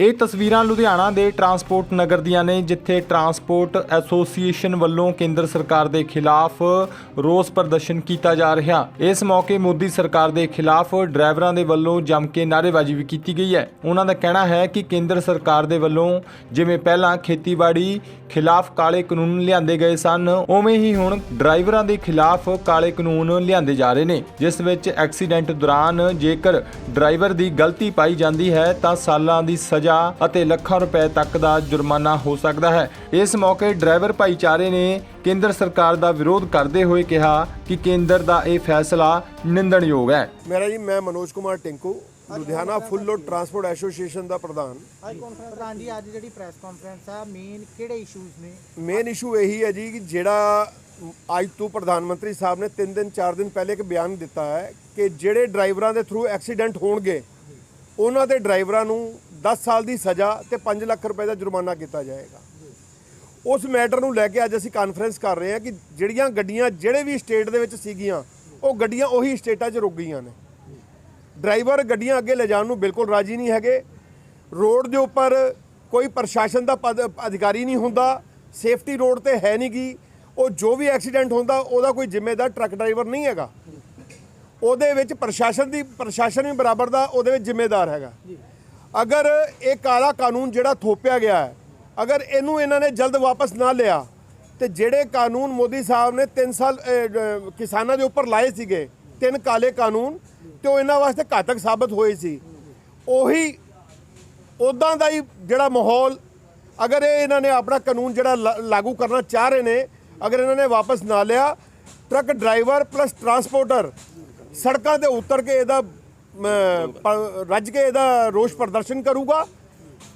ਇਹ ਤਸਵੀਰਾਂ ਲੁਧਿਆਣਾ ਦੇ ਟਰਾਂਸਪੋਰਟ ਨਗਰ ਦੀਆਂ ਨੇ, ਜਿੱਥੇ ਟਰਾਂਸਪੋਰਟ ਐਸੋਸੀਏਸ਼ਨ ਵੱਲੋਂ ਕੇਂਦਰ ਸਰਕਾਰ ਦੇ ਖਿਲਾਫ ਰੋਸ ਪ੍ਰਦਰਸ਼ਨ ਕੀਤਾ ਜਾ ਰਿਹਾ। ਇਸ ਮੌਕੇ ਮੋਦੀ ਸਰਕਾਰ ਦੇ ਖਿਲਾਫ ਡਰਾਈਵਰਾਂ ਦੇ ਵੱਲੋਂ ਜੰਮ ਕੇ ਨਾਅਰੇਬਾਜ਼ੀ ਵੀ ਕੀਤੀ ਗਈ ਹੈ। ਉਹਨਾਂ ਦਾ ਕਹਿਣਾ ਹੈ ਕਿ ਕੇਂਦਰ ਸਰਕਾਰ ਦੇ ਵੱਲੋਂ ਜਿਵੇਂ ਪਹਿਲਾਂ ਖੇਤੀਬਾੜੀ ਖਿਲਾਫ ਕਾਲੇ ਕਾਨੂੰਨ ਲਿਆਂਦੇ ਗਏ ਸਨ, ਉਵੇਂ ਹੀ ਹੁਣ ਡਰਾਈਵਰਾਂ ਦੇ ਖਿਲਾਫ ਕਾਲੇ ਕਾਨੂੰਨ ਲਿਆਂਦੇ ਜਾ ਰਹੇ ਨੇ। ਜਿਸ ਵਿੱਚ ਐਕਸੀਡੈਂਟ ਦੌਰਾਨ ਜੇਕਰ ਡਰਾਈਵਰ ਦੀ ਗਲਤੀ ਪਾਈ ਜਾਂਦੀ ਹੈ, ਤਾਂ ਸਾਲਾਂ ਦੀ ਸਜ਼ਾ ਅਤੇ ਲੱਖਾਂ ਰੁਪਏ ਤੱਕ ਦਾ ਜੁਰਮਾਨਾ ਹੋ ਸਕਦਾ ਹੈ। ਇਸ ਮੌਕੇ ਡਰਾਈਵਰ ਭਾਈਚਾਰੇ ਨੇ ਕੇਂਦਰ ਸਰਕਾਰ ਦਾ ਵਿਰੋਧ ਕਰਦੇ ਹੋਏ ਕਿਹਾ ਕਿ ਕੇਂਦਰ ਦਾ ਇਹ ਫੈਸਲਾ ਨਿੰਦਣਯੋਗ ਹੈ। ਮੇਰਾ ਜੀ ਮੈਂ Manoj Kumar Tinku Ludhiana full load transport association ਦਾ ਪ੍ਰਧਾਨ। ਪ੍ਰਧਾਨ ਜੀ ਅੱਜ ਜਿਹੜੀ ਪ੍ਰੈਸ ਕਾਨਫਰੰਸ ਆ ਮੇਨ ਕਿਹੜੇ ਇਸ਼ੂਜ਼ ਨੇ? ਮੇਨ ਇਸ਼ੂ ਇਹੀ ਹੈ ਜੀ ਕਿ ਜਿਹੜਾ ਅੱਜ ਤੋਂ ਪ੍ਰਧਾਨ ਮੰਤਰੀ ਸਾਹਿਬ ਨੇ 3 ਦਿਨ 4 ਦਿਨ ਪਹਿਲੇ ਇੱਕ ਬਿਆਨ ਦਿੱਤਾ ਹੈ ਕਿ ਜਿਹੜੇ ਡਰਾਈਵਰਾਂ ਦੇ ਥਰੂ ਐਕਸੀਡੈਂਟ ਹੋਣਗੇ ਉਹਨਾਂ ਦੇ ਡਰਾਈਵਰਾਂ ਨੂੰ 10 ਸਾਲ ਦੀ ਸਜ਼ਾ ਤੇ 5 ਲੱਖ ਰੁਪਏ ਦਾ ਜੁਰਮਾਨਾ ਕੀਤਾ ਜਾਏਗਾ। ਉਸ ਮੈਟਰ ਨੂੰ ਲੈ ਕੇ ਅੱਜ ਅਸੀਂ ਕਾਨਫਰੰਸ ਕਰ ਰਹੇ ਹਾਂ ਕਿ ਜਿਹੜੀਆਂ ਗੱਡੀਆਂ ਜਿਹੜੇ ਵੀ ਸਟੇਟ ਦੇ ਵਿੱਚ ਸੀਗੀਆਂ, ਉਹ ਗੱਡੀਆਂ ਉਹੀ ਸਟੇਟਾਂ 'ਚ ਰੁਕ ਗਈਆਂ ਨੇ। ਡਰਾਈਵਰ ਗੱਡੀਆਂ ਅੱਗੇ ਲਿਜਾਣ ਨੂੰ ਬਿਲਕੁਲ ਰਾਜੀ ਨਹੀਂ ਹੈਗੇ। ਰੋਡ ਦੇ ਉੱਪਰ ਕੋਈ ਪ੍ਰਸ਼ਾਸਨ ਦਾ ਪਦ, ਅਧਿਕਾਰੀ ਨਹੀਂ ਹੁੰਦਾ ਸੇਫਟੀ ਰੋਡ ਤੇ ਹੈ ਨਹੀਂ ਗੀ। ਉਹ ਜੋ ਵੀ ਐਕਸੀਡੈਂਟ ਹੁੰਦਾ, ਉਹਦਾ ਕੋਈ ਜ਼ਿੰਮੇਦਾਰ ਟਰੱਕ ਡਰਾਈਵਰ ਨਹੀਂ ਹੈਗਾ। ਉਹਦੇ ਵਿੱਚ ਪ੍ਰਸ਼ਾਸਨ ਦੀ, ਪ੍ਰਸ਼ਾਸਨ ਵੀ ਬਰਾਬਰ ਦਾ, ਉਹਦੇ ਵਿੱਚ ਜ਼ਿੰਮੇਦਾਰ ਹੈਗਾ। ਅਗਰ ਇਹ ਕਾਲਾ ਕਾਨੂੰਨ ਜਿਹੜਾ ਥੋਪਿਆ ਗਿਆ ਹੈ, ਅਗਰ ਇਹਨੂੰ ਇਹਨਾਂ ਨੇ ਜਲਦ ਵਾਪਸ ਨਾ ਲਿਆ, ਤੇ ਜਿਹੜੇ ਕਾਨੂੰਨ ਮੋਦੀ ਸਾਹਿਬ ਨੇ 3 ਸਾਲ ਕਿਸਾਨਾਂ ਦੇ ਉੱਪਰ ਲਾਏ ਸੀਗੇ, ਤਿੰਨ ਕਾਲੇ ਕਾਨੂੰਨ, ਤੇ ਉਹ ਇਹਨਾਂ ਵਾਸਤੇ ਘਾਤਕ ਸਾਬਤ ਹੋਏ ਸੀ। ਉਹੀ ਉਦਾਂ ਦਾ ਹੀ ਜਿਹੜਾ ਮਾਹੌਲ, ਅਗਰ ਇਹ ਇਹਨਾਂ ਨੇ ਆਪਣਾ ਕਾਨੂੰਨ ਜਿਹੜਾ ਲਾ- ਲਾਗੂ ਕਰਨਾ ਚਾਹ ਰਹੇ ਨੇ, ਅਗਰ ਇਹਨਾਂ ਨੇ ਵਾਪਸ ਨਾ ਲਿਆ, ਟਰੱਕ ਡਰਾਈਵਰ ਪਲੱਸ ਟਰਾਂਸਪੋਰਟਰ, ਸੜਕਾਂ ਤੇ ਉਤਰ ਕੇ ਇਹਦਾ ਰੱਜ ਕੇ ਇਹਦਾ ਰੋਸ ਪ੍ਰਦਰਸ਼ਨ ਕਰੂਗਾ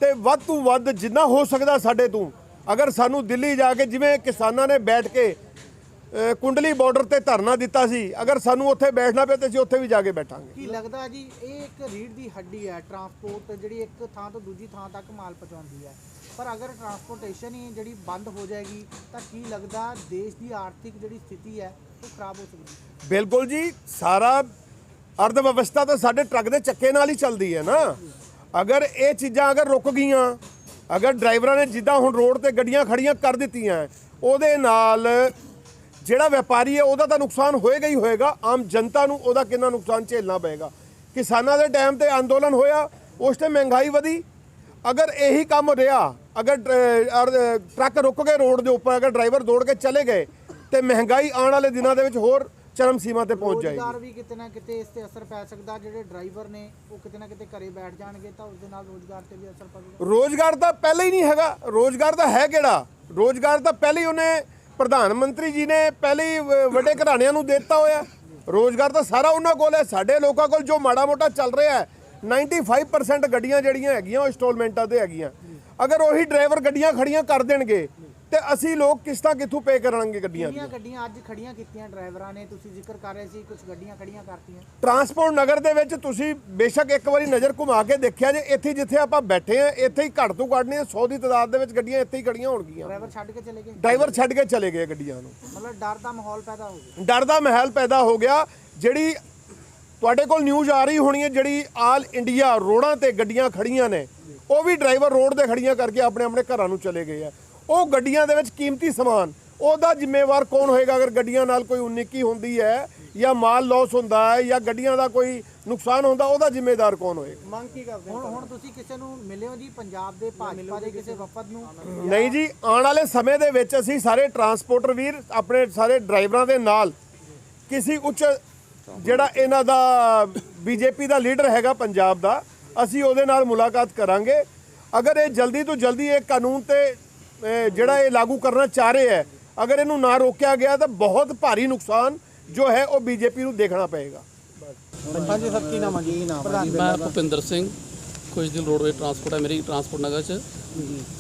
ਤੇ ਵੱਧ ਤੋਂ ਵੱਧ ਜਿੰਨਾ ਹੋ ਸਕਦਾ ਸਾਡੇ ਤੋਂ। ਅਗਰ ਸਾਨੂੰ ਦਿੱਲੀ ਜਾ ਕੇ ਜਿਵੇਂ ਕਿਸਾਨਾਂ ਨੇ ਬੈਠ ਕੇ ਕੁੰਡਲੀ ਬਾਰਡਰ ਤੇ ਧਰਨਾ ਦਿੱਤਾ ਸੀ ਅਗਰ ਸਾਨੂੰ ਉੱਥੇ ਬੈਠਣਾ ਪਿਆ ਤੇ ਅਸੀਂ ਉੱਥੇ ਵੀ ਜਾ ਕੇ ਬੈਠਾਂਗੇ। ਕੀ ਲੱਗਦਾ ਜੀ ਇਹ ਇੱਕ ਰੀੜ ਦੀ ਹੱਡੀ ਹੈ ਟਰਾਂਸਪੋਰਟ ਜਿਹੜੀ ਇੱਕ ਥਾਂ ਤੋਂ ਦੂਜੀ ਥਾਂ ਤੱਕ ਮਾਲ ਪਹੁੰਚਾਉਂਦੀ ਹੈ। ਪਰ ਅਗਰ ਟਰਾਂਸਪੋਰਟੇਸ਼ਨ ਹੀ ਜਿਹੜੀ ਬੰਦ ਹੋ ਜਾਏਗੀ ਤਾਂ ਕੀ ਲੱਗਦਾ ਦੇਸ਼ ਦੀ ਆਰਥਿਕ ਜਿਹੜੀ ਸਥਿਤੀ ਹੈ ਉਹ ਖਰਾਬ ਹੋ ਸਕਦੀ ਹੈ? ਬਿਲਕੁਲ ਜੀ ਸਾਰਾ ਅਰਧ ਵਿਵਸਥਾ ਤਾਂ ਸਾਡੇ ਟਰੱਕ ਦੇ ਚੱਕੇ ਨਾਲ ਹੀ ਚੱਲਦੀ ਹੈ ਨਾ। ਅਗਰ ਇਹ ਚੀਜ਼ਾਂ ਅਗਰ ਰੁਕ ਗਈਆਂ, ਅਗਰ ਡਰਾਈਵਰਾਂ ਨੇ ਜਿੱਦਾਂ ਹੁਣ ਰੋਡ ਤੇ ਗੱਡੀਆਂ ਖੜੀਆਂ ਕਰ ਦਿੱਤੀਆਂ, ਉਹਦੇ ਨਾਲ ਜਿਹੜਾ ਵਪਾਰੀ ਹੈ ਉਹਦਾ ਤਾਂ ਨੁਕਸਾਨ ਹੋਏਗਾ ਹੀ ਹੋਏਗਾ, ਆਮ ਜਨਤਾ ਨੂੰ ਉਹਦਾ ਕਿੰਨਾ ਨੁਕਸਾਨ ਝੇਲਣਾ ਪਏਗਾ। ਕਿਸਾਨਾਂ ਦੇ ਟਾਈਮ ਤੇ ਅੰਦੋਲਨ ਹੋਇਆ, ਉਸ ਤੇ ਮਹਿੰਗਾਈ ਵਧੀ। ਅਗਰ ਇਹੀ ਕੰਮ ਰਿਹਾ, ਅਗਰ ਟ- ਅਰ- ਟਰੱਕ ਰੁਕ ਗਏ ਰੋਡ ਦੇ ਉੱਪਰ, ਅਗਰ ਡਰਾਈਵਰ ਦੌੜ ਕੇ ਚਲੇ ਗਏ, ਤੇ ਮਹਿੰਗਾਈ ਆਉਣ ਵਾਲੇ ਦਿਨਾਂ ਦੇ ਵਿੱਚ ਹੋਰ ਚਰਮ ਸੀਮਾ ਤੇ ਪਹੁੰਚ ਜਾਏਗੀ। ਰੋਜ਼ਗਾਰ ਵੀ ਕਿਤੇ ਨਾ ਕਿਤੇ ਇਸ ਤੇ ਅਸਰ ਪੈ ਸਕਦਾ ਜਿਹੜੇ ਡਰਾਈਵਰ ਨੇ ਉਹ ਕਿਤੇ ਨਾ ਕਿਤੇ ਘਰੇ ਬੈਠ ਜਾਣਗੇ ਤਾਂ ਉਸ ਦੇ ਨਾਲ ਰੋਜ਼ਗਾਰ ਤੇ ਵੀ ਅਸਰ ਪਵੇਗਾ। ਰੋਜ਼ਗਾਰ ਤਾਂ ਪਹਿਲਾਂ ਹੀ ਨਹੀਂ ਹੈਗਾ। ਰੋਜ਼ਗਾਰ ਤਾਂ ਹੈ ਕਿਹੜਾ? ਰੋਜ਼ਗਾਰ ਤਾਂ ਪਹਿਲਾਂ ਹੀ ਉਹਨੇ ਪ੍ਰਧਾਨ ਮੰਤਰੀ ਜੀ ਨੇ ਪਹਿਲੇ ਹੀ ਵ- ਵੱਡੇ ਘਰਾਣਿਆਂ ਨੂੰ ਦੇ ਦਿੱਤਾ ਹੋਇਆ। ਰੋਜ਼ਗਾਰ ਤਾਂ ਸਾਰਾ ਉਹਨਾਂ ਕੋਲ ਹੈ। ਸਾਡੇ ਲੋਕਾਂ ਕੋਲ ਜੋ ਮਾੜਾ ਮੋਟਾ ਚੱਲ ਰਿਹਾ ਹੈ 95% ਗੱਡੀਆਂ ਜਿਹੜੀਆਂ ਹੈਗੀਆਂ ਉਹ ਇੰਸਟਾਲਮੈਂਟਾਂ ਤੇ ਹੈਗੀਆਂ। ਅਗਰ ਉਹੀ ਡਰਾਈਵਰ ਗੱਡੀਆਂ ਖੜੀਆਂ ਕਰ ਦੇਣਗੇ ਤੇ ਅਸੀਂ ਲੋਕ ਕਿਸ਼ਤਾਂ ਕਿੱਥੋਂ ਪੇ ਕਰਾਂਗੇ ਗੱਡੀਆਂ ਦੀਆਂ? ਗੱਡੀਆਂ ਅੱਜ ਖੜੀਆਂ ਕੀਤੀਆਂ ਡਰਾਈਵਰਾਂ ਨੇ? ਤੁਸੀਂ ਜ਼ਿਕਰ ਕਰ ਰਹੇ ਸੀ ਕੁਝ ਗੱਡੀਆਂ ਖੜੀਆਂ ਕਰਤੀਆਂ। ਟਰਾਂਸਪੋਰਟ ਨਗਰ ਦੇ ਵਿੱਚ ਤੁਸੀਂ ਬੇਸ਼ੱਕ ਇੱਕ ਵਾਰੀ ਨਜ਼ਰ ਘੁਮਾ ਕੇ ਦੇਖਿਆ ਜੇ ਇੱਥੇ ਜਿੱਥੇ ਆਪਾਂ ਬੈਠੇ ਆ ਇੱਥੇ ਹੀ ਘੱਟ ਤੋਂ ਘੱਟ ਨਹੀਂ 100 ਦੀ ਤਾਦਾਦ ਦੇ ਵਿੱਚ ਗੱਡੀਆਂ ਇੱਥੇ ਹੀ ਖੜੀਆਂ ਹੋਣਗੀਆਂ। ਡਰਾਈਵਰ ਛੱਡ ਕੇ ਚਲੇ ਗਏ? ਡਰਾਈਵਰ ਛੱਡ ਕੇ ਚਲੇ ਗਏ ਗੱਡੀਆਂ ਨੂੰ। ਮਤਲਬ ਡਰ ਦਾ ਮਾਹੌਲ ਪੈਦਾ ਹੋ ਗਿਆ। ਡਰ ਦਾ ਮਾਹੌਲ ਪੈਦਾ ਹੋ ਗਿਆ ਜਿਹੜੀ ਤੁਹਾਡੇ ਕੋਲ ਨਿਊਜ਼ ਆ ਰਹੀ ਹੋਣੀ ਹੈ ਜਿਹੜੀ ਆਲ ਇੰਡੀਆ ਰੋਡਾਂ ਤੇ ਗੱਡੀਆਂ ਖੜੀਆਂ ਨੇ ਉਹ ਵੀ ਡਰਾਈਵਰ ਰੋਡ ਤੇ ਖੜੀਆਂ ਕਰਕੇ ਆਪਣੇ ਆਪਣੇ ਘਰਾਂ ਨੂੰ ਚਲੇ ਗਏ ਆ। ਉਹ ਗੱਡੀਆਂ ਦੇ ਵਿੱਚ ਕੀਮਤੀ ਸਮਾਨ। ਉਹਦਾ ਜ਼ਿੰਮੇਵਾਰ ਕੌਣ ਹੋਏਗਾ? ਅਗਰ ਗੱਡੀਆਂ ਨਾਲ ਕੋਈ ਉਨਿੱਕੀ ਹੁੰਦੀ ਹੈ ਜਾਂ ਮਾਲ ਲਾਸ ਹੁੰਦਾ ਹੈ ਜਾਂ ਗੱਡੀਆਂ ਦਾ ਕੋਈ ਨੁਕਸਾਨ ਹੁੰਦਾ ਉਹਦਾ ਜ਼ਿੰਮੇਦਾਰ ਕੌਣ ਹੋਏਗਾ? ਮੰਗ ਕੀ ਕਰਦੇ ਹੁਣ ਹੁਣ ਤੁਸੀਂ ਕਿਸੇ ਨੂੰ ਮਿਲੇ ਹੋ ਜੀ ਪੰਜਾਬ ਦੇ ਭਾਜਪਾ ਦੇ ਕਿਸੇ ਵਫਦ ਨੂੰ? ਨਹੀਂ ਜੀ ਆਉਣ ਵਾਲੇ ਸਮੇਂ ਦੇ ਵਿੱਚ ਅਸੀਂ ਸਾਰੇ ਟਰਾਂਸਪੋਰਟਰ ਵੀਰ ਆਪਣੇ ਸਾਰੇ ਡਰਾਈਵਰਾਂ ਦੇ ਨਾਲ ਕਿਸੇ ਉੱਚ ਜਿਹੜਾ ਇਹਨਾਂ ਦਾ ਬੀਜੇਪੀ ਦਾ ਲੀਡਰ ਹੈਗਾ ਪੰਜਾਬ ਦਾ ਅਸੀਂ ਉਹਦੇ ਨਾਲ ਮੁਲਾਕਾਤ ਕਰਾਂਗੇ। ਅਗਰ ਇਹ ਜਲਦੀ ਤੋਂ ਜਲਦੀ ਇਹ ਕਾਨੂੰਨ ਤੇ ਜਿਹੜਾ ਇਹ ਲਾਗੂ ਕਰਨਾ ਚਾਹ ਰਹੇ ਹੈ ਅਗਰ ਇਹਨੂੰ ਨਾ ਰੋਕਿਆ ਗਿਆ ਤਾਂ ਬਹੁਤ ਭਾਰੀ ਨੁਕਸਾਨ ਜੋ ਹੈ ਉਹ ਬੀਜੇਪੀ ਨੂੰ ਦੇਖਣਾ ਪਏਗਾ। ਹਾਂਜੀ ਸਰ ਕੀ ਨਾਮ ਹੈ ਜੀ? ਨਾਮ ਮੈਂ ਭੁਪਿੰਦਰ ਸਿੰਘ ਕੁਝ ਦਿਨ ਰੋਡਵੇ ਟਰਾਂਸਪੋਰਟ ਹੈ ਮੇਰੀ ਟਰਾਂਸਪੋਰਟ ਨਗਰ 'ਚ।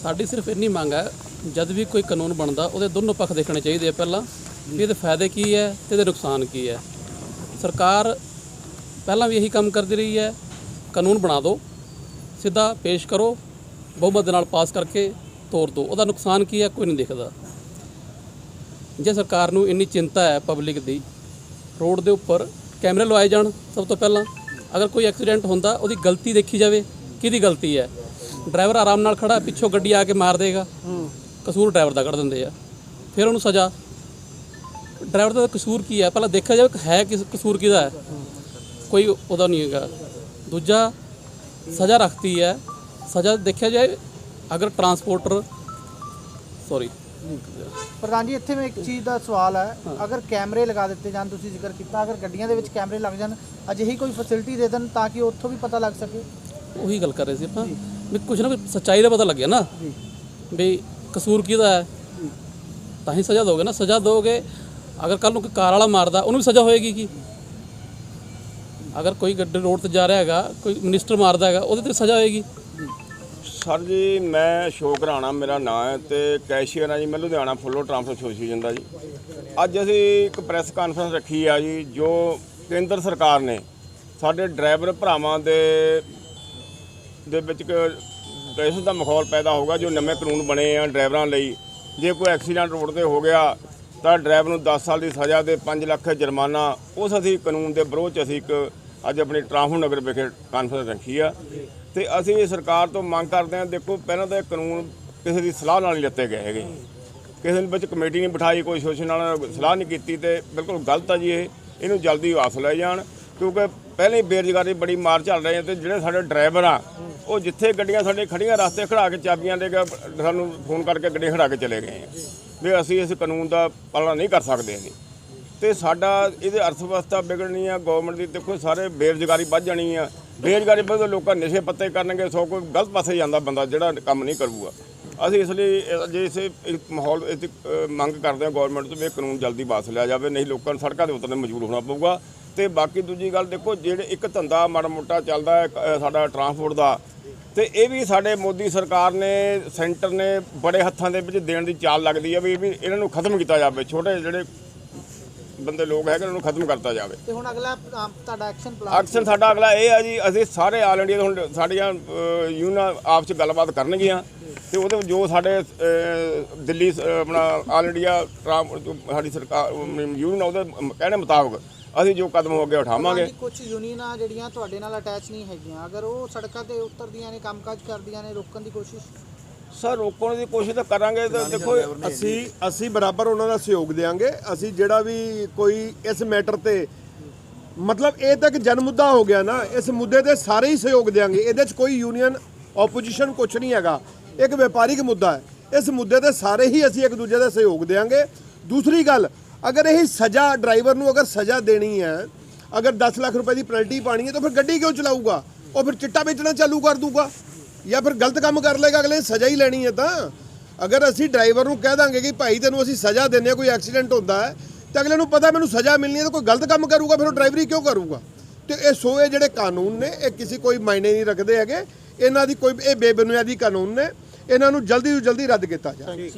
ਸਾਡੀ ਸਿਰਫ ਇੰਨੀ ਮੰਗ ਹੈ ਜਦ ਵੀ ਕੋਈ ਕਾਨੂੰਨ ਬਣਦਾ ਉਹਦੇ ਦੋਨੋਂ ਪੱਖ ਦੇਖਣੇ ਚਾਹੀਦੇ ਆ ਪਹਿਲਾਂ ਵੀ ਇਹਦੇ ਫਾਇਦੇ ਕੀ ਹੈ ਤੇ ਇਹਦੇ ਨੁਕਸਾਨ ਕੀ ਹੈ। ਸਰਕਾਰ ਪਹਿਲਾਂ ਵੀ ਇਹੀ ਕੰਮ ਕਰਦੀ ਰਹੀ ਹੈ ਕਾਨੂੰਨ ਬਣਾ ਦਿਓ ਸਿੱਧਾ ਪੇਸ਼ ਕਰੋ ਬਹੁਮਤ ਨਾਲ ਪਾਸ ਕਰਕੇ ਤੋਰ ਦਿਓ ਉਹਦਾ ਨੁਕਸਾਨ ਕੀ ਹੈ? ਕੋਈ ਨਹੀਂ ਦੇਖਦਾ। ਜੇ ਸਰਕਾਰ ਨੂੰ ਇੰਨੀ ਚਿੰਤਾ ਹੈ ਪਬਲਿਕ ਦੀ ਰੋਡ ਦੇ ਉੱਪਰ ਕੈਮਰੇ ਲਵਾਏ ਜਾਣ ਸਭ ਤੋਂ ਪਹਿਲਾਂ, ਅਗਰ ਕੋਈ ਐਕਸੀਡੈਂਟ ਹੁੰਦਾ, ਉਹਦੀ ਗਲਤੀ ਦੇਖੀ ਜਾਵੇ। ਕਿਹਦੀ ਗਲਤੀ ਹੈ? ਡਰਾਈਵਰ ਆਰਾਮ ਨਾਲ ਖੜਾ, ਪਿੱਛੋਂ ਗੱਡੀ ਆ ਕੇ ਮਾਰ ਦੇਗਾ। ਕਸੂਰ ਡਰਾਈਵਰ ਦਾ ਕੱਢ ਦਿੰਦੇ ਆ। ਫਿਰ ਉਹਨੂੰ ਸਜ਼ਾ। ਡਰਾਈਵਰ ਦਾ ਕਸੂਰ ਕੀ ਹੈ? ਪਹਿਲਾਂ ਦੇਖਿਆ ਜਾਵੇ ਹੈ ਕਿਸ, ਕਸੂਰ ਕਿਹਦਾ ਹੈ। ਕੋਈ ਉਹਦਾ ਨਹੀਂ ਹੈਗਾ। ਦੂਜਾ, ਸਜ਼ਾ ਰੱਖਤੀ ਹੈ। ਸਜ਼ਾ ਦੇਖਿਆ ਜਾਏ ਅਗਰ ਟਰਾਂਸਪੋਰਟਰ ਸੌਰੀ ਪ੍ਰਧਾਨ ਜੀ ਇੱਥੇ ਮੈਂ ਇੱਕ ਚੀਜ਼ ਦਾ ਸਵਾਲ ਹੈ। ਅਗਰ ਕੈਮਰੇ ਲਗਾ ਦਿੱਤੇ ਜਾਣ ਤੁਸੀਂ ਜ਼ਿਕਰ ਕੀਤਾ ਅਗਰ ਗੱਡੀਆਂ ਦੇ ਵਿੱਚ ਕੈਮਰੇ ਲੱਗ ਜਾਣ ਅਜਿਹੀ ਕੋਈ ਫੈਸਿਲਿਟੀ ਦੇ ਦੇਣ ਤਾਂ ਕਿ ਉੱਥੋਂ ਵੀ ਪਤਾ ਲੱਗ ਸਕੇ। ਉਹੀ ਗੱਲ ਕਰ ਰਹੇ ਸੀ ਆਪਾਂ। ਵੀ ਕੁਛ ਨਾ ਸੱਚਾਈ ਦਾ ਪਤਾ ਲੱਗਿਆ ਨਾ। ਵੀ ਕਸੂਰ ਕਿਹਦਾ ਹੈ? ਤਾਂ ਹੀ ਸਜ਼ਾ ਦੋਗੇ ਨਾ। ਸਜ਼ਾ ਦੋਗੇ ਅਗਰ ਕੱਲ ਨੂੰ ਕੋਈ ਕਾਰ ਵਾਲਾ ਮਾਰਦਾ ਉਹਨੂੰ ਵੀ ਸਜ਼ਾ ਹੋਏਗੀ ਕੀ? ਅਗਰ ਕੋਈ ਗੱਡੀ ਰੋਡ ਤੇ ਜਾ ਰਿਹਾ ਹੈਗਾ ਕੋਈ ਮਿਨਿਸਟਰ ਮਾਰਦਾ ਹੈਗਾ ਉਹਦੇ ਤੇ ਸਜ਼ਾ ਹੋਏਗੀ। ਸਰ ਜੀ, ਮੈਂ ਅਸ਼ੋਕ ਰਾਣਾ, ਮੇਰਾ ਨਾਮ ਹੈ ਤੇ ਕੈਸ਼ੀਅਰ ਹਾਂ ਜੀ, ਮੈਂ ਲੁਧਿਆਣਾ ਫੁੱਲੋ ਟਰਾਂਸਪੋਰਟ ਐਸੋਸੀਏਸ਼ਨ ਦਾ ਜੀ। ਅੱਜ ਅਸੀਂ ਇੱਕ ਪ੍ਰੈਸ ਕਾਨਫਰੰਸ ਰੱਖੀ ਆ ਜੀ, ਜੋ ਕੇਂਦਰ ਸਰਕਾਰ ਨੇ ਸਾਡੇ ਡਰਾਈਵਰ ਭਰਾਵਾਂ ਦੇ ਦੇ ਵਿੱਚ ਇੱਕ ਦਹਿਸ਼ਤ ਦਾ ਮਾਹੌਲ ਪੈਦਾ ਹੋਗਾ ਜੋ ਨਵੇਂ ਕਾਨੂੰਨ ਬਣੇ ਆ ਡਰਾਈਵਰਾਂ ਲਈ। ਜੇ ਕੋਈ ਐਕਸੀਡੈਂਟ ਰੋਡ ਤੇ ਹੋ ਗਿਆ, ਤਾਂ ਡਰਾਈਵਰ ਨੂੰ 10 ਸਾਲ ਦੀ ਸਜ਼ਾ ਤੇ 5 ਲੱਖ ਜੁਰਮਾਨਾ, ਉਸ ਅਸੀਂ ਕਾਨੂੰਨ ਦੇ ਵਿਰੋਧ 'ਚ ਅਸੀਂ ਇੱਕ ਅੱਜ ਆਪਣੀ ਟਰਾਹੂ ਨਗਰ ਵਿਖੇ ਕਾਨਫਰੰਸ ਰੱਖੀ ਆ। ਤੇ ਅਸੀਂ ਸਰਕਾਰ ਤੋਂ ਮੰਗ ਕਰਦੇ ਹਾਂ, ਦੇਖੋ ਪਹਿਲਾਂ ਤਾਂ ਇਹ ਕਾਨੂੰਨ ਕਿਸੇ ਦੀ ਸਲਾਹ ਨਾਲ ਨਹੀਂ ਲੱਤੇ ਗਏ ਹੈਗੇ। ਕਿਸੇ ਦੇ ਵਿੱਚ ਕਮੇਟੀ ਨਹੀਂ ਬਿਠਾਈ, ਕੋਈ ਸੋਸ਼ਲ ਨਾਲ ਸਲਾਹ ਨਹੀਂ ਕੀਤੀ ਤੇ ਬਿਲਕੁਲ ਗਲਤ ਆ ਜੀ ਇਹ। ਇਹਨੂੰ ਜਲਦੀ ਵਾਪਸ ਲੈ ਜਾਣ, ਕਿਉਂਕਿ ਪਹਿਲਾਂ ਹੀ ਬੇਰੁਜ਼ਗਾਰੀ ਬੜੀ ਮਾਰ ਚੱਲ ਰਹੀ ਹੈ ਤੇ ਜਿਹੜੇ ਸਾਡੇ ਡਰਾਈਵਰ ਆ, ਉਹ ਜਿੱਥੇ ਗੱਡੀਆਂ ਸਾਡੇ ਖੜੀਆਂ ਰਸਤੇ ਖੜਾ ਕੇ ਚਾਬੀਆਂ ਦੇ ਕੇ ਸਾਨੂੰ ਫੋਨ ਕਰਕੇ ਗੱਡੀ ਖੜਾ ਕੇ ਚਲੇ ਗਏ ਆ। ਵੀ ਅਸੀਂ ਇਸ ਕਾਨੂੰਨ ਦਾ ਪਾਲਣਾ ਨਹੀਂ ਕਰ ਸਕਦੇ ਜੀ ਤੇ ਸਾਡਾ ਇਹਦੇ ਅਰਥ ਵਿਵਸਥਾ ਵਿਗੜਨੀ ਆ ਗਵਰਨਮੈਂਟ ਦੀ ਦੇਖੋ ਸਾਰੇ ਬੇਰੁਜ਼ਗਾਰੀ ਵੱਧ ਜਾਣੀ ਆ। ਬੇਰੁਜ਼ਗਾਰੀ ਵੱਧ ਲੋਕਾਂ ਨਸ਼ੇ ਪੱਤੇ ਕਰਨਗੇ, ਸੋ ਕੋਈ ਗਲਤ ਪਾਸੇ ਜਾਂਦਾ ਬੰਦਾ ਜਿਹੜਾ ਕੰਮ ਨਹੀਂ ਕਰੂਗਾ। ਅਸੀਂ ਇਸ ਲਈ ਇਹ- ਜੇ ਇਸੇ ਮਾਹੌਲ, ਇਸ ਮੰਗ ਕਰਦੇ ਹਾਂ ਗਵਰਨਮੈਂਟ ਤੋਂ ਵੀ ਇਹ ਕਾਨੂੰਨ ਜਲਦੀ ਵਾਪਸ ਲਿਆ ਜਾਵੇ, ਨਹੀਂ ਲੋਕਾਂ ਨੂੰ ਸੜਕਾਂ ਦੇ ਉਤਰਨੇ ਮਜਬੂਰ ਹੋਣਾ ਪਊਗਾ। ਤੇ ਬਾਕੀ ਦੂਜੀ ਗੱਲ ਦੇਖੋ, ਜਿਹੜੇ ਇੱਕ ਧੰਦਾ ਮਾੜਾ ਮੋਟਾ ਚੱਲਦਾ ਹੈ ਸਾਡਾ ਟਰਾਂਸਪੋਰਟ ਦਾ, ਤੇ ਇਹ ਵੀ ਸਾਡੇ ਮੋਦੀ ਸਰਕਾਰ ਨੇ, ਸੈਂਟਰ ਨੇ ਬੜੇ ਹੱਥਾਂ ਦੇ ਵਿੱਚ ਦੇਣ ਦੀ ਚਾਲ ਲੱਗਦੀ ਹੈ ਵੀ ਇਹ ਵੀ ਇਹਨਾਂ ਨੂੰ ਖਤਮ ਕੀਤਾ ਜਾਵੇ। ਛੋਟੇ ਜਿਹੜੇ ਬੰਦੇ ਲੋਕ ਹੈਗੇ ਉਹਨਾਂ ਨੂੰ ਖਤਮ ਕਰਤਾ ਜਾਵੇ। ਤੇ ਹੁਣ ਅਗਲਾ ਅਮ, ਤੁਹਾਡਾ ਐਕਸ਼ਨ ਪਲਾਨ ਐਕਸ਼ਨ ਸਾਡਾ ਅਗਲਾ ਇਹ ਆ ਜੀ ਅਸੀਂ ਸਾਰੇ ਆਲ ਇੰਡੀਆ ਹੁਣ ਸਾਡੀਆਂ ਯੂਨੀਅਨਾਂ ਆਪਸ ਚ ਗੱਲਬਾਤ ਕਰਨਗੀਆਂ। ਤੇ ਉਹਦੇ ਵਿੱਚ ਜੋ ਸਾਡੇ ਅਹ, ਦਿੱਲੀ ਸ- ਆਪਣਾ ਆਲ ਇੰਡੀਆ ਜੋ ਸਾਡੀ ਸਰਕਾਰ ਯੂਨੀਅਨ ਆ, ਉਹਦੇ ਕਹਿਣੇ ਮੁਤਾਬਕ ਅਸੀਂ ਜੋ ਕਦਮ ਹੋ ਅੱਗੇ ਉਠਾਵਾਂਗੇ। ਕੁਝ ਯੂਨੀਅਨਾਂ ਜਿਹੜੀਆਂ ਤੁਹਾਡੇ ਨਾਲ ਅਟੈਚ ਨਹੀਂ ਹੈਗੀਆਂ। ਅਗਰ ਉਹ ਸੜਕਾਂ ਤੇ ਉਤਰਦੀਆਂ ਨੇ ਕੰਮਕਾਜ ਕਰਦੀਆਂ ਨੇ ਰੋਕਣ ਦੀ ਕੋਸ਼ਿਸ਼ ਸਰ ਰੋਕਣ ਦੀ ਕੋਸ਼ਿਸ਼ ਤਾਂ ਕਰਾਂਗੇ ਤੇ ਦੇਖੋ ਅਸੀਂ ਅਸੀਂ ਬਰਾਬਰ ਉਹਨਾਂ ਦਾ ਸਹਿਯੋਗ ਦੇਵਾਂਗੇ ਅਸੀਂ ਜਿਹੜਾ ਵੀ ਕੋਈ ਇਸ ਮੈਟਰ ਤੇ ਮਤਲਬ ਇਹ ਤਾਂ ਇੱਕ ਜਨ ਮੁੱਦਾ ਹੋ ਗਿਆ ਨਾ ਇਸ ਮੁੱਦੇ ਤੇ ਸਾਰੇ ਹੀ ਸਹਿਯੋਗ ਦੇਵਾਂਗੇ ਇਹਦੇ 'ਚ ਕੋਈ ਯੂਨੀਅਨ ਆਪੋਜੀਸ਼ਨ ਕੁਝ ਨਹੀਂ ਹੈਗਾ। ਇੱਕ ਵਪਾਰਿਕ ਮੁੱਦਾ ਹੈ। ਇਸ ਮੁੱਦੇ ਤੇ ਸਾਰੇ ਹੀ ਅਸੀਂ ਇੱਕ ਦੂਜੇ ਦਾ ਸਹਿਯੋਗ ਦੇਵਾਂਗੇ ਦੂਸਰੀ ਗੱਲ ਅਗਰ ਇਹ ਸਜ਼ਾ ਡਰਾਈਵਰ ਨੂੰ ਅਗਰ ਸਜ਼ਾ ਦੇਣੀ ਹੈ ਅਗਰ 10 ਲੱਖ ਰੁਪਏ ਦੀ ਪੈਨਲਟੀ ਪਾਣੀ ਹੈ ਤਾਂ ਫਿਰ ਗੱਡੀ ਕਿਉਂ ਚਲਾਊਗਾ? ਉਹ ਫਿਰ ਚਿੱਟਾ ਵੇਚਣਾ ਚਾਲੂ ਕਰ ਦੂਗਾ ਜਾਂ ਫਿਰ ਗਲਤ ਕੰਮ ਕਰ ਲੇਗਾ, ਅਗਲੇ ਸਜ਼ਾ ਹੀ ਲੈਣੀ ਹੈ ਤਾਂ। ਅਗਰ ਅਸੀਂ ਡਰਾਈਵਰ ਨੂੰ ਕਹਿ ਦਾਂਗੇ ਕਿ ਭਾਈ ਤੈਨੂੰ ਅਸੀਂ ਸਜ਼ਾ ਦਿੰਦੇ ਹਾਂ, ਕੋਈ ਐਕਸੀਡੈਂਟ ਹੁੰਦਾ ਹੈ, ਤੇ ਅਗਲੇ ਨੂੰ ਪਤਾ ਮੈਨੂੰ ਸਜ਼ਾ ਮਿਲਣੀ ਹੈ ਤਾਂ ਕੋਈ ਗਲਤ ਕੰਮ ਕਰੂਗਾ, ਫਿਰ ਉਹ ਡਰਾਈਵਰੀ ਕਿਉਂ ਕਰੂਗਾ? ਤੇ ਇਹ ਸੋ ਇਹ ਜਿਹੜੇ ਕਾਨੂੰਨ ਨੇ, ਇਹ ਕਿਸੇ ਕੋਈ ਮਾਇਨੇ ਨਹੀਂ ਰੱਖਦੇ ਹੈਗੇ। ਇਹਨਾਂ ਦੀ ਕੋਈ, ਇਹ ਬੇਬੁਨਿਆਦੀ ਕਾਨੂੰਨ ਨੇ। ਇਹਨਾਂ ਨੂੰ ਜਲਦੀ ਤੋਂ ਜਲਦੀ ਰੱਦ ਕੀਤਾ ਜਾਏ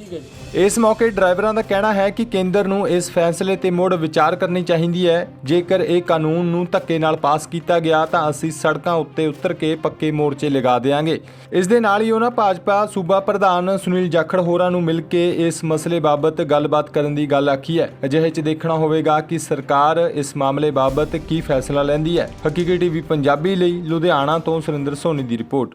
ਇਸ ਮੌਕੇ ਡਰਾਈਵਰਾਂ ਦਾ ਕਹਿਣਾ ਹੈ ਕਿ ਕੇਂਦਰ ਨੂੰ ਇਸ ਫੈਸਲੇ ਤੇ ਮੁੜ ਵਿਚਾਰ ਕਰਨੀ ਚਾਹੀਦੀ ਹੈ। ਜੇਕਰ ਇਹ ਕਾਨੂੰਨ ਨੂੰ ਧੱਕੇ ਨਾਲ ਪਾਸ ਕੀਤਾ ਗਿਆ ਤਾਂ ਅਸੀਂ ਸੜਕਾਂ ਉੱਤੇ ਉਤਰ ਕੇ ਪੱਕੇ ਮੋਰਚੇ ਲਗਾ ਦੇਵਾਂਗੇ ਇਸ ਦੇ ਨਾਲ ਹੀ ਉਹਨਾਂ ਭਾਜਪਾ ਸੂਬਾ ਪ੍ਰਧਾਨ ਸੁਨੀਲ ਜਾਖੜ ਹੋਰਾਂ ਨੂੰ ਮਿਲ ਕੇ ਇਸ ਮਸਲੇ ਬਾਬਤ ਗੱਲਬਾਤ ਕਰਨ ਦੀ ਗੱਲ ਆਖੀ ਹੈ। ਅਜਿਹੇ 'ਚ ਦੇਖਣਾ ਹੋਵੇਗਾ ਕਿ ਸਰਕਾਰ ਇਸ ਮਾਮਲੇ ਬਾਬਤ ਕੀ ਫੈਸਲਾ ਲੈਂਦੀ ਹੈ। ਹਕੀਕੀ ਟੀਵੀ ਪੰਜਾਬੀ ਲਈ ਲੁਧਿਆਣਾ ਤੋਂ ਸੁਰਿੰਦਰ ਸੋਨੀ ਦੀ ਰਿਪੋਰਟ।